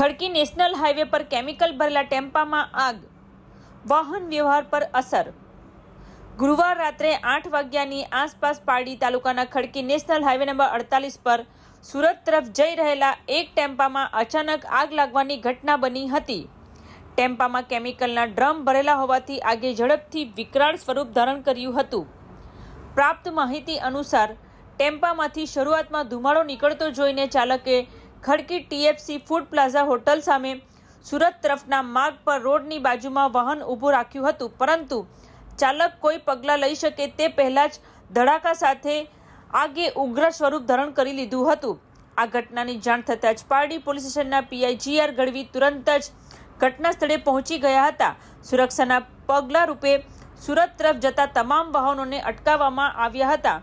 ખડકી national highway પર chemical ભરેલા ટેમ્પામાં આગ, વાહન વ્યવહાર પર અસર. ગુરુવાર રાત્રે આઠ વાગ્યાની આસપાસ પારડી તાલુકાના ખડકી નેશનલ હાઈવે નંબર અડતાલીસ પર સુરત તરફ જઈ રહેલા એક ટેમ્પામાં અચાનક આગ લાગવાની ઘટના બની હતી. ટેમ્પામાં કેમિકલના ડ્રમ ભરેલા હોવાથી આગે ઝડપથી વિકરાળ સ્વરૂપ ધારણ કર્યું હતું. પ્રાપ્ત માહિતી અનુસાર, ટેમ્પામાંથી શરૂઆતમાં ધુમાડો નીકળતો જોઈને ચાલકે ખડકી ટીએફસી ફૂડ પ્લાઝા હોટલ સામે સુરત તરફના માર્ગ પર રોડની બાજુમાં વાહન ઊભું રાખ્યું હતું. પરંતુ ચાલક કોઈ પગલાં લઈ શકે તે પહેલાં જ ધડાકા સાથે આગે ઉગ્ર સ્વરૂપ ધારણ કરી લીધું હતું. આ ઘટનાની જાણ થતાં જ પારડી પોલીસ સ્ટેશનના પીઆઈ જીઆર ગઢવી તુરંત જ ઘટના સ્થળે પહોંચી ગયા હતા. સુરક્ષાના પગલા રૂપે સુરત તરફ જતા તમામ વાહનોને અટકાવવામાં આવ્યા હતા.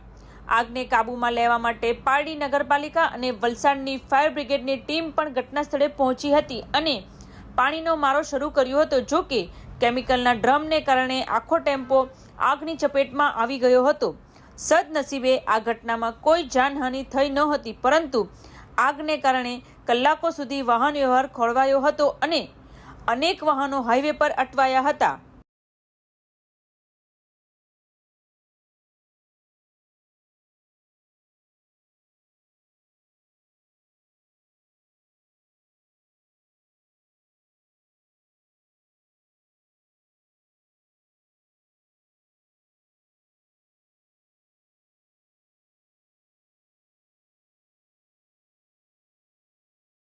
આગને કાબૂમાં લેવા માટે પારડી નગરપાલિકા અને વલસાડની ફાયર બ્રિગેડની ટીમ પણ ઘટના સ્થળે પહોંચી હતી અને પાણીનો મારો શરૂ કર્યો હતો, જો કે કેમિકલના ડ્રમને કારણે આખો ટેમ્પો આગની ચપેટમાં આવી ગયો હતો. સદનસીબે આ ઘટનામાં કોઈ જાનહાનિ થઈ ન હતી, પરંતુ આગને કારણે કલાકો સુધી વાહન વ્યવહાર ખોળવાયો હતો અને અનેક વાહનો હાઈવે પર અટવાયા હતા.